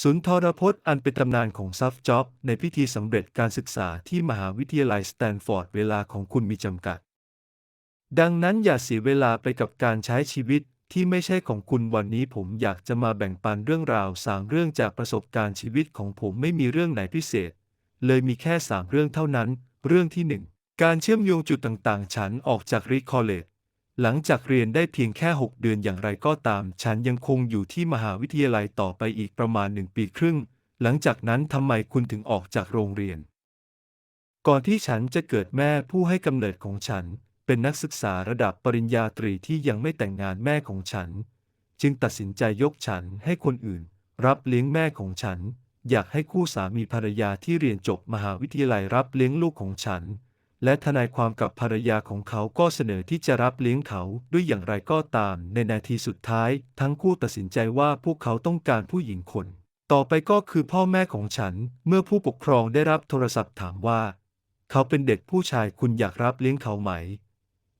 สุนทรพจน์อันเป็นตำนานของซัฟจ็อบในพิธีสำเร็จการศึกษาที่มหาวิทยาลัยสแตนฟอร์ดเวลาของคุณมีจำกัด ดังนั้นอย่าเสียเวลาไปกับการใช้ชีวิตที่ไม่ใช่ของคุณวันนี้ผมอยากจะมาแบ่งปันเรื่องราวสามเรื่องจากประสบการณ์ชีวิตของผมไม่มีเรื่องไหนพิเศษ เลยมีแค่สามเรื่องเท่านั้น เรื่องที่หนึ่งการเชื่อมโยงจุดต่างๆ ฉันออกจากริคอลเลจ หลังจากเรียนได้เพียงแค่ 6 เดือนอย่างไรก็ตาม ฉันยังคงอยู่ที่มหาวิทยาลัยต่อไปอีกประมาณหนึ่งปีครึ่ง หลังจากนั้นทำไมคุณถึงออกจากโรงเรียน ก่อนที่ฉันจะเกิดแม่ผู้ให้กำเนิดของฉัน เป็นนักศึกษาระดับปริญญาตรีที่ยังไม่แต่งงานแม่ของฉัน จึงตัดสินใจยกฉันให้คนอื่น รับเลี้ยงแม่ของฉัน อยากให้คู่สามีภรรยาที่เรียนจบมหาวิทยาลัยรับเลี้ยงลูกของฉัน และทนายความกับภรรยาของเขาก็เสนอที่จะรับเลี้ยงเขาด้วยอย่างไรก็ตาม ในนาทีสุดท้าย ทั้งคู่ตัดสินใจว่าพวกเขาต้องการผู้หญิงคน ต่อไปก็คือพ่อแม่ของฉัน เมื่อผู้ปกครองได้รับโทรศัพท์ถามว่า เขาเป็นเด็กผู้ชายคุณอยากรับเลี้ยงเขาไหม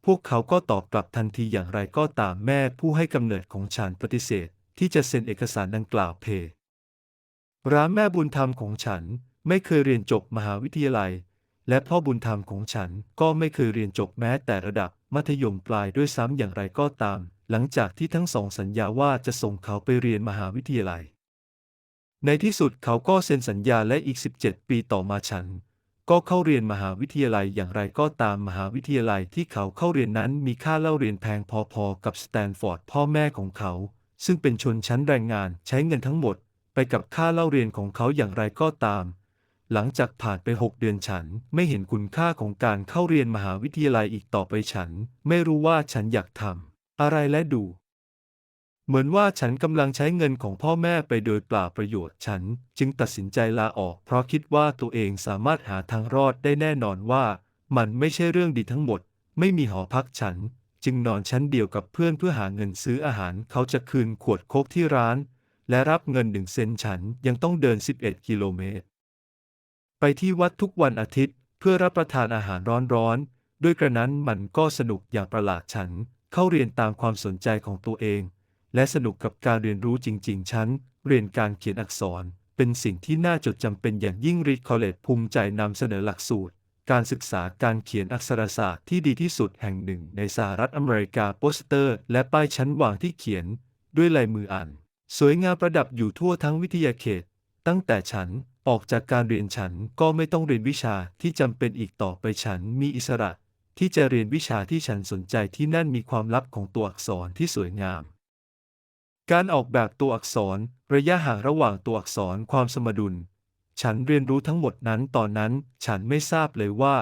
พวกเขาก็ตอบกลับทันทีอย่างไรก็ตามแม่ผู้ให้กำเนิดของฉันปฏิเสธ ที่จะเซ็นเอกสารดังกล่าวเพร้านแม่บุญธรรมของฉันไม่เคยเรียนจบมหาวิทยาลัย และพ่อบุญธรรมของฉันก็ไม่เคยเรียนจบแม้แต่ระดับมัธยมปลายด้วยซ้ำอย่างไรก็ตาม หลังจากที่ทั้งสองสัญญาว่าจะส่งเขาไปเรียนมหาวิทยาลัย ในที่สุดเขาก็เซ็นสัญญาและอีก 17 ปีต่อมาฉัน ก็เข้าเรียนมหาวิทยาลัยอย่างไรก็ตามมหาวิทยาลัยที่เขาเข้าเรียนนั้นมีค่าเล่าเรียนแพงพอๆกับสแตนฟอร์ดพ่อแม่ของเขา ซึ่งเป็นชนชั้นแรงงานใช้เงินทั้งหมด ไปกับค่าเล่าเรียนของเขาอย่างไรก็ตาม หลังจากผ่านไปหกเดือนฉันไม่เห็นคุณค่าของการเข้าเรียนมหาวิทยาลัยอีกต่อไปฉัน ไม่รู้ว่าฉันอยากทำอะไรและดู เหมือนว่าฉันกำลังใช้เงินของพ่อแม่ไปโดยเปล่าประโยชน์ฉัน จึงตัดสินใจลาออก เพราะคิดว่าตัวเองสามารถหาทางรอดได้แน่นอนว่า มันไม่ใช่เรื่องดีทั้งหมด ไม่มีหอพักฉัน จึงนอนชั้นเดียวกับเพื่อนเพื่อหาเงินซื้ออาหารเขาจะคืนขวดโคกที่ร้าน และรับเงินหนึ่งเซนฉันยังต้องเดิน 11 กิโลเมตร ไปที่วัดทุกวันอาทิตย์ เพื่อรับประทานอาหารร้อนๆ ด้วยกระนั้นมันก็สนุกอย่างประหลาดฉัน เข้าเรียนตามความสนใจของตัวเอง และสนุกกับการเรียนรู้จริง ๆ ฉัน เรียนการเขียนอักษร เป็นสิ่งที่น่าจดจำเป็นอย่างยิ่งริคอลเลจภูมิใจนำเสนอหลักสูตร การศึกษาการเขียนอักษรศาสตร์ที่ดีที่สุดแห่งหนึ่งในสหรัฐอเมริกาโปสเตอร์ และป้ายชั้นวางที่เขียน ด้วยลายมืออ่านสวยงามประดับอยู่ทั่วทั้งวิทยาเขต ตั้งแต่ฉันออกจากการเรียนฉันก็ไม่ต้องเรียนวิชาที่จำเป็นอีกต่อไปฉันมีอิสระ ที่จะเรียนวิชาที่ฉันสนใจที่นั่นมีความลับของตัวอักษรที่สวยงาม การออกแบบตัวอักษร ระยะห่างระหว่างตัวอักษรความสมดุล ฉันเรียนรู้ทั้งหมดนั้นตอนนั้น ฉันไม่ทราบเลยว่า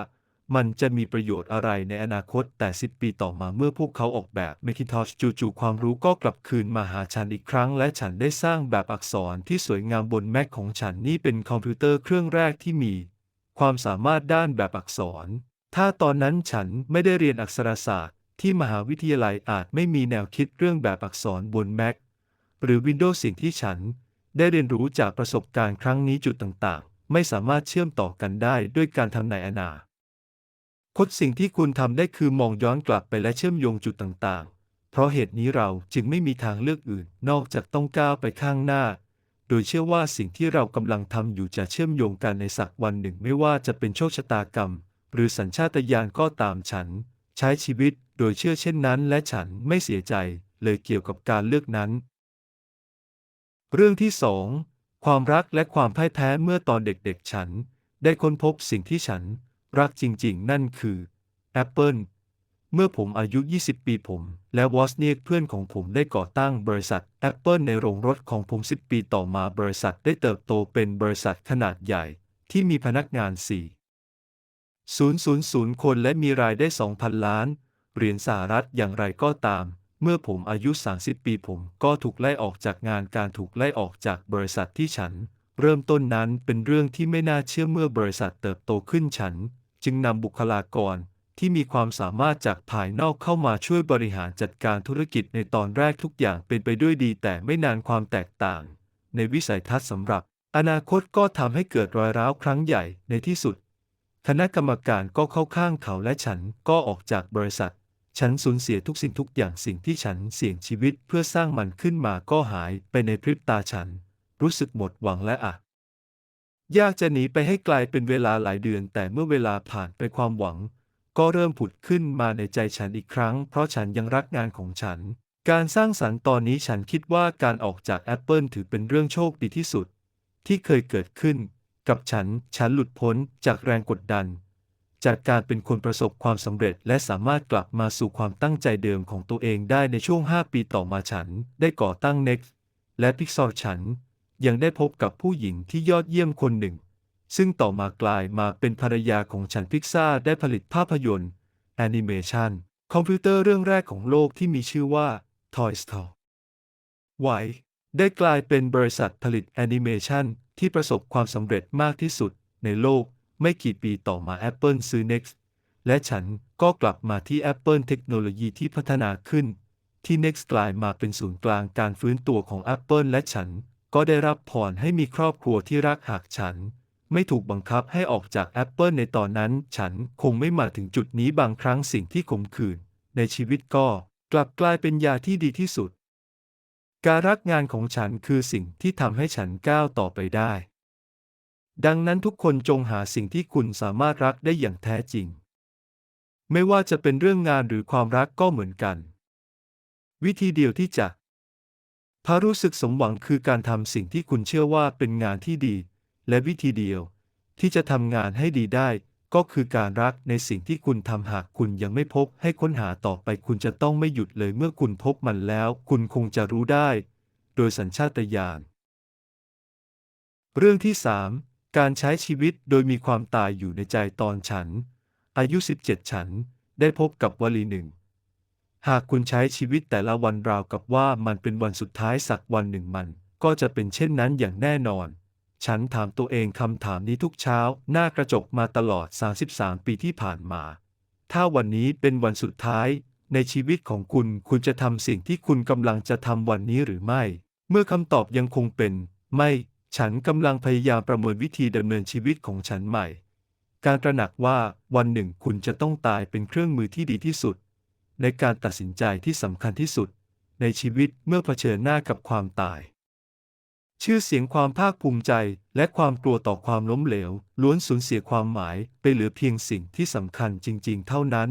มันจะมีประโยชน์อะไรในอนาคตแต่สิบปีต่อมาเมื่อพวกเขาออกแบบ Macintosh จู่ๆความรู้ก็กลับคืนมาหาฉันอีกครั้ง และฉันได้สร้างแบบอักษรที่สวยงามบนแม็กของฉันนี่เป็นคอมพิวเตอร์เครื่องแรกที่มี ความสามารถด้านแบบอักษร ถ้าตอนนั้นฉันไม่ได้เรียนอักษรศาสตร์ ที่มหาวิทยาลัยอาจไม่มีแนวคิดเรื่องแบบอักษรบน Mac หรือ Windows สิ่งที่ฉัน ได้เรียนรู้จากประสบการณ์ครั้งนี้จุดต่างๆ ไม่สามารถเชื่อมต่อกันได้ด้วยการทำในอนาคต คดสิ่งที่คุณทำได้คือมองย้อนกลับไปและเชื่อมโยงจุดต่างๆ เพราะเหตุนี้เราจึงไม่มีทางเลือกอื่น นอกจากต้องก้าวไปข้างหน้า โดยเชื่อว่าสิ่งที่เรากำลังทำอยู่จะเชื่อมโยงกันในสักวันหนึ่งไม่ว่าจะเป็นโชคชะตากรรม หรือสัญชาตญาณก็ตามฉัน ใช้ชีวิตโดยเชื่อเช่นนั้น และฉันไม่เสียใจเลยเกี่ยวกับการเลือกนั้น เรื่องที่สองความรักและความพ่ายแพ้เมื่อตอนเด็กๆ ฉัน ได้ค้นพบสิ่งที่ฉัน รักจริงๆ นั่นคือ Apple เมื่อผมอายุ 20 ปีผม และวอสเนียเพื่อนของผมได้ก่อตั้งบริษัท Apple ในโรงรถของผม 10 ปีต่อมาบริษัทได้เติบโตเป็นบริษัทขนาดใหญ่ที่มีพนักงาน 4 000 คนและมีรายได้ 2,000 ล้าน เหรียญสหรัฐอย่างไรก็ตาม เมื่อผมอายุ 30 ปีผมก็ถูกไล่ออกจากงานการถูกไล่ออกจากบริษัทที่ฉัน เริ่มต้นนั้นเป็นเรื่องที่ไม่น่าเชื่อเมื่อบริษัทเติบโตขึ้นฉัน จึงนำบุคลากรที่มีความสามารถจากภายนอกเข้ามาช่วยบริหารจัดการธุรกิจในตอนแรกทุกอย่างเป็นไปด้วยดีแต่ไม่นานความแตกต่าง ในวิสัยทัศน์สำหรับ อนาคตก็ทำให้เกิดรอยร้าวครั้งใหญ่ในที่สุด คณะกรรมการก็เข้าข้างเขาและฉันก็ออกจากบริษัท ฉันสูญเสียทุกสิ่งทุกอย่างสิ่งที่ฉันเสี่ยงชีวิตเพื่อสร้างมันขึ้นมาก็หายไปในพริบตาฉัน รู้สึกหมดหวังและอาจ ยากจะหนีไปให้ไกลเป็นเวลาหลายเดือน แต่เมื่อเวลาผ่านไปความหวัง ก็เริ่มผุดขึ้นมาในใจฉันอีกครั้ง เพราะฉันยังรักงานของฉัน การสร้างสรรค์ตอนนี้ฉันคิดว่าการออกจาก Apple ถือเป็นเรื่องโชคดีที่สุด ที่เคยเกิดขึ้น กับฉัน ฉันหลุดพ้นจากแรงกดดัน จากการเป็นคนประสบความสำเร็จ และสามารถกลับมาสู่ความตั้งใจเดิมของตัวเองได้ในช่วง 5 ปีต่อมาฉัน ได้ก่อตั้ง Next และ Pixar ฉัน ยังได้พบกับผู้หญิงที่ยอดเยี่ยมคนหนึ่ง ซึ่งต่อมากลายมาเป็นภรรยาของฉันพิกซ่าได้ผลิตภาพยนตร์แอนิเมชันคอมพิวเตอร์เรื่องแรกของโลกที่มีชื่อว่า Toy Story ไวได้กลายเป็นบริษัทผลิตแอนิเมชันที่ประสบความสำเร็จมากที่สุดในโลกไม่กี่ปีต่อมา Apple ซื้อ Next และฉันก็กลับมาที่ Apple เทคโนโลยีที่พัฒนาขึ้น ที่ Next กลายมาเป็นศูนย์กลางการฟื้นตัวของ Apple และฉัน ก็ได้รับพรให้มีครอบครัวที่รักหากฉัน ไม่ถูกบังคับให้ออกจาก Apple ในตอนนั้นฉันคงไม่มาถึงจุดนี้บางครั้งสิ่งที่ขมขื่นในชีวิตก็กลับกลายเป็นยาที่ดีที่สุด การรักงานของฉันคือสิ่งที่ทำให้ฉันก้าวต่อไปได้ ดังนั้นทุกคนจงหาสิ่งที่คุณสามารถรักได้อย่างแท้จริง ไม่ว่าจะเป็นเรื่องงานหรือความรักก็เหมือนกัน วิธีเดียวที่จะ พารู้สึกสมหวังคือการทำสิ่งที่คุณเชื่อว่าเป็นงานที่ดี และวิธีเดียว ที่จะทำงานให้ดีได้ ก็คือการรักในสิ่งที่คุณทำหากคุณยังไม่พบให้ค้นหาต่อไปคุณจะต้องไม่หยุดเลยเมื่อคุณพบมันแล้ว คุณคงจะรู้ได้ โดยสัญชาตญาณเรื่องที่ 3 การใช้ชีวิตโดยมีความตายอยู่ในใจตอนฉัน อายุ 17 ฉัน ได้พบกับวลีหนึ่ง หากคุณใช้ชีวิตแต่ละวันราวกับว่ามันเป็นวันสุดท้ายสักวันหนึ่งมัน ก็จะเป็นเช่นนั้นอย่างแน่นอน ฉันถามตัวเองคำถามนี้ทุกเช้า หน้ากระจกมาตลอด 33 ปีที่ผ่านมา ถ้าวันนี้เป็นวันสุดท้าย ในชีวิตของคุณคุณจะทำสิ่งที่คุณกำลังจะทำวันนี้หรือไม่ เมื่อคำตอบยังคงเป็น ไม่ ฉันกำลังพยายามประเมินวิธีดำเนินชีวิตของฉันใหม่ การตระหนักว่าวันหนึ่งคุณจะต้องตายเป็นเครื่องมือที่ดีที่สุด ในการตัดสินใจที่สำคัญที่สุด ในชีวิตเมื่อเผชิญหน้ากับความตาย ชื่อเสียงความภาคภูมิใจและความกลัวต่อความล้มเหลว ล้วนสูญเสียความหมายไปเหลือเพียงสิ่งที่สำคัญจริง ๆ เท่านั้น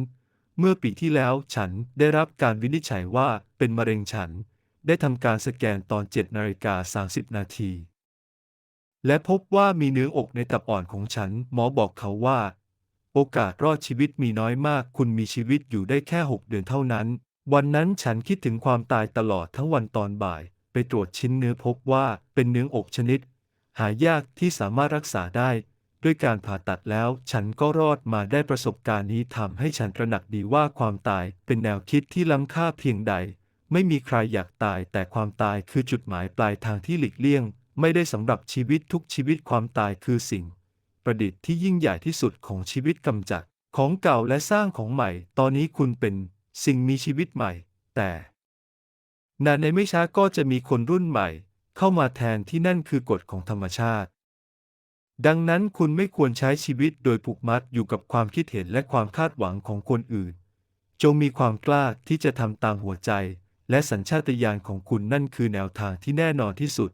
เมื่อปีที่แล้วฉันได้รับการวินิจฉัยว่าเป็นมะเร็งฉัน ได้ทำการสแกนตอน7นาฬิกา30 นาทีและพบว่ามีเนื้ออกในตับอ่อนของฉัน หมอบอกเขาว่า โอกาสรอดชีวิตมีน้อยมาก คุณมีชีวิตอยู่ได้แค่ 6 เดือนเท่านั้น วันนั้นฉันคิดถึงความตายตลอดทั้งวันตอนบ่าย ไปตรวจชิ้นเนื้อพบว่าเป็นเนื้ออกชนิด หายากที่สามารถรักษาได้ ด้วยการผ่าตัดแล้ว ฉันก็รอดมาได้ประสบการณ์นี้ทำให้ฉันตระหนักดีว่าความตายเป็นแนวคิดที่ล้ำค่าเพียงใด ไม่มีใครอยากตายแต่ความตายคือจุดหมายปลายทางที่หลีกเลี่ยง ไม่ได้สำหรับชีวิตทุกชีวิตความตายคือสิ่ง ประดิษฐ์ที่ยิ่งใหญ่ที่สุดของชีวิตกำจัด ของเก่าและสร้างของใหม่ ตอนนี้คุณเป็นสิ่งมีชีวิตใหม่ แต่นานในไม่ช้าก็จะมีคนรุ่นใหม่ เข้ามาแทนที่นั่นคือกฎของธรรมชาติ ดังนั้นคุณไม่ควรใช้ชีวิตโดยผูกมัดอยู่กับความคิดเห็นและความคาดหวังของคนอื่น จงมีความกล้าที่จะทำตามหัวใจ และสัญชาตญาณของคุณนั่นคือแนวทางที่แน่นอนที่สุด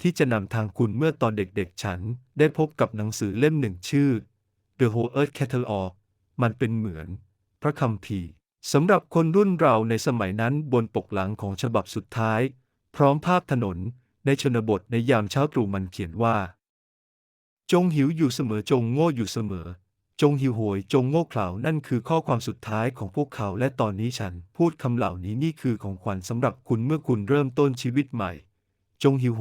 ที่จะนำทางคุณเมื่อตอนเด็กๆ ฉันได้พบกับหนังสือเล่มหนึ่งชื่อ The Whole Earth Catalog มันเป็นเหมือน พระคัมภีร์สำหรับคนรุ่นเราในสมัยนั้นบนปกหลังของฉบับสุดท้าย พร้อมภาพถนนในชนบทในยามเช้าตรู่มันเขียนว่า จงหิวอยู่เสมอจงโง่อยู่เสมอ จงหิวโหยจงโง่เขลานั่นคือข้อความสุดท้ายของพวกเขาและตอนนี้ฉันพูดคำเหล่านี้นี่คือของขวัญสำหรับคุณเมื่อคุณเริ่มต้นชีวิตใหม่ จงหิวโห